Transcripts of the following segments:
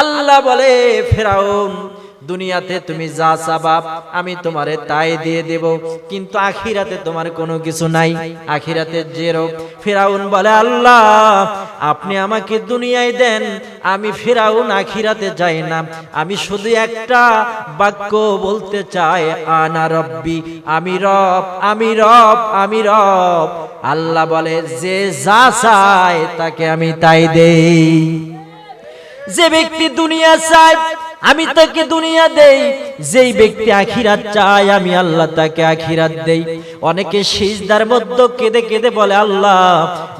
আল্লাহ বলে, ফেরাউন, দুনিয়াতে তুমি যা চাবা, আমি তোমারে তাই দিয়ে দেব। কিন্তু আখিরাতে তোমার কোনো কিছু নাই, আখিরাতে জেরো ফেরাউন বলে, আল্লাহ, আপনি আমাকে দুনিয়ায় দেন, আমি ফেরাউন আখিরাতে যাই না। আমি শুধু একটা বাক্য বলতে চাই, আনা রব্বি, আমি রব আমি রব আমি রব। আল্লাহ বলে, যে যা চায় তাকে আমি তাই দেই। যে ব্যক্তি দুনিয়া চায়, আমি তাকে দুনিয়া দেই। যেই ব্যক্তি আখিরাত চায়, আমি আল্লাহ তাকে আখিরাত দেই। অনেকে সিজদার মধ্যে কেঁদে কেঁদে বলে, আল্লাহ,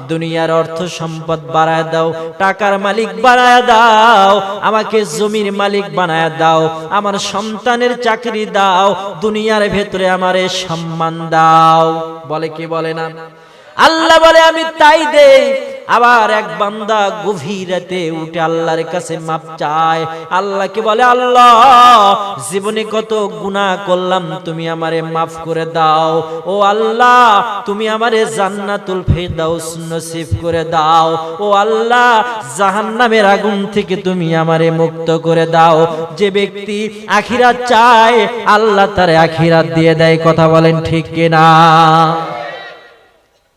দুনিয়ার অর্থ সম্পদ বাড়ায় দাও, টাকার মালিক বাড়ায় দাও, আমাকে জমির মালিক বানায় দাও, আমার সন্তানের চাকরি দাও, দুনিয়ার ভেতরে আমারে সম্মান দাও। বলে কি বলে না? আল্লাহ বলে, আমি তাই দেই। আবার এক বান্দা গভীর রাতে উঠে আল্লাহর কাছে মাপ চায়। আল্লাহ কি বলে, আল্লাহ, জীবনে কত গুনাহ করলাম, তুমি আমারে মাফ করে দাও। ও আল্লাহ, তুমি আমারে জান্নাতুল ফেরদাউস নসিব করে দাও। ও আল্লাহ, জাহান্নামের আগুন থেকে তুমি আমারে মুক্ত করে দাও। যে ব্যক্তি আখিরাত চায়, আল্লাহ তারে আখিরাত দিয়ে দেয়। কথা বলেন ঠিক কিনা?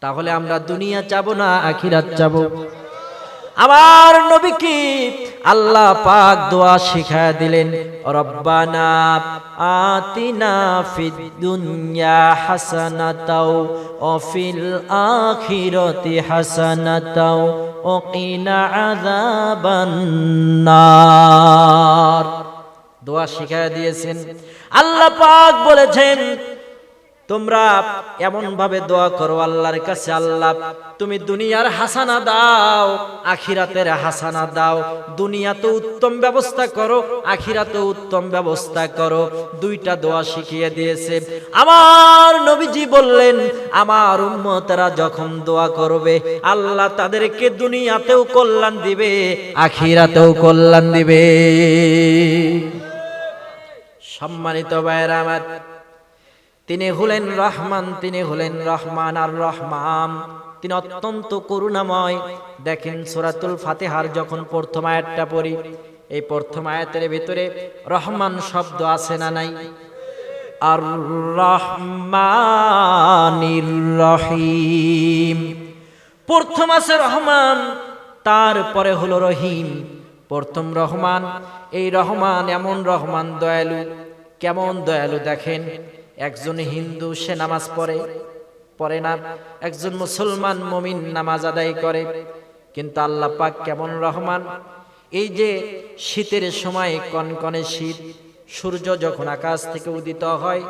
তাহলে আমরা দুনিয়া চাব না আখিরাত চাব আমার নবী কি আল্লাহ পাক দোয়া শিখায় দিলেন রব্বানা আতিনা ফিদ দুনিয়া হাসানাতাও ও ফিল আখিরাতি হাসানাতাও ও কিনা আযাবান নার। দোয়া শিখায় দিয়েছেন। আল্লাহ পাক বলেছেন তোমরা এমন ভাবে দোয়া করো আল্লাহর কাছে, আল্লাহ, তুমি দুনিয়ার হাসানা দাও, আখিরাতের হাসানা দাও। দুনিয়াতে উত্তম ব্যবস্থা করো, আখিরাতে উত্তম ব্যবস্থা করো। দুইটা দোয়া শিখিয়ে দিয়েছে। আমার নবীজি বললেন, আমার উম্মতেরা যখন দোয়া করবে, আল্লাহ তাদেরকে দুনিয়াতেও কল্যাণ দিবে, আখিরাতেও কল্যাণ দিবে। সম্মানিত ভাইয়েরা আমার তিনি হলেন রহমান, তিনি হলেন রহমান আর রহমান তিনি অত্যন্ত করুণাময়। দেখেন সুরাতুল ফাতেহার যখন প্রথম আয়াতটা পড়ি, এই প্রথম আয়াতের ভিতরে রহমান শব্দ আছে না নাই? আর রহমানির রহিম। প্রথম আছে রহমান, তারপরে হলো রহিম। প্রথম রহমান, এই রহমান এমন রহমান দয়ালু। কেমন দয়ালু দেখেন? একজন হিন্দু, সে নামাজ পড়ে পড়ে না। একজন মুসলমান মমিন নামাজ আদায় করে। কিন্তু আল্লাহ পাক কেমন রহমান? এই যে শীতের সময় কনকনে শীত, সূর্য যখন আকাশ থেকে উদিত হয়,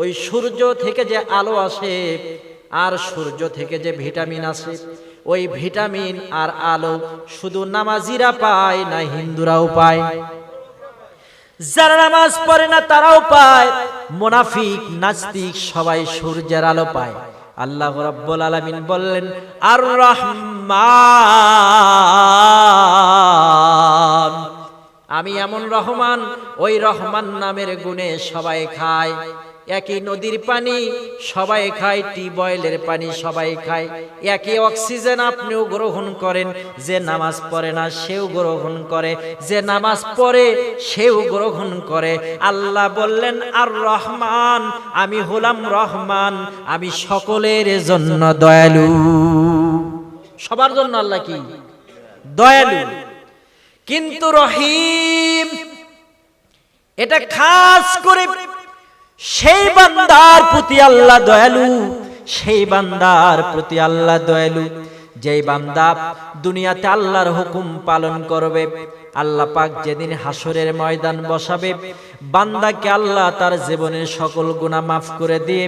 ওই সূর্য থেকে যে আলো আসে আর সূর্য থেকে যে ভিটামিন আসে, ওই ভিটামিন আর আলো শুধু নামাজিরা পায় না হিন্দুরাও পায়। যারা নামাজ পড়ে না তারাও পায়। মোনাফিক, নাস্তিক সবাই সূর্যের আলো পায়। আল্লাহ রাব্বুল আলামিন বললেন আর রহমান আমি এমন রহমান, ওই রহমান নামের গুণে সবাই খায়। একই নদীর পানি, সবাই খায় টিউবওয়েলের পানি, সবাই খায়। একই অক্সিজেন আপনিও গ্রহণ করেন, যে নামাজ পড়ে না সেও গ্রহণ করে, যে নামাজ পড়ে সেও গ্রহণ করে। আল্লাহ বললেন, আর রহমান, আমি হলাম রহমান, আমি সকলের জন্য দয়ালু। সবার জন্য আল্লাহ কি? দয়ালু। কিন্তু রহিম, এটা খাস করে সেই বান্দার প্রতি আল্লাহ দয়ালু, সেই বান্দার প্রতি আল্লাহ দয়ালু। যেই বান্দা দুনিয়াতে আল্লাহর হুকুম পালন করবে, আল্লাহ পাক যেদিন হাসরের ময়দান বসাবে, বান্দাকে আল্লাহ তার জীবনের সকল গুণা মাফ করে দিয়ে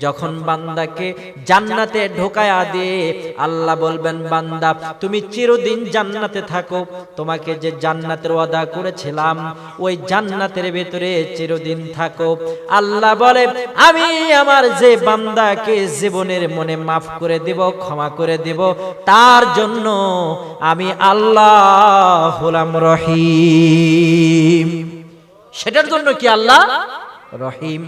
যখন বান্দাকে জান্নাতে ঢোকায়া দিয়ে আল্লাহ বলবেন, বান্দা, তুমি চিরদিন জান্নাতে থাকো। তোমাকে যে জান্নাতের ওয়াদা করেছিলাম, ওই জান্নাতের ভেতরে চিরদিন থাকো। আল্লাহ বলে, আমি আমার যে বান্দাকে জীবনের মনে মাফ করে দিব, ক্ষমা করে দিব, তার জন্য আমি আল্লাহ হলাম রহিম। সেটার জন্য কি আল্লাহ রহিম?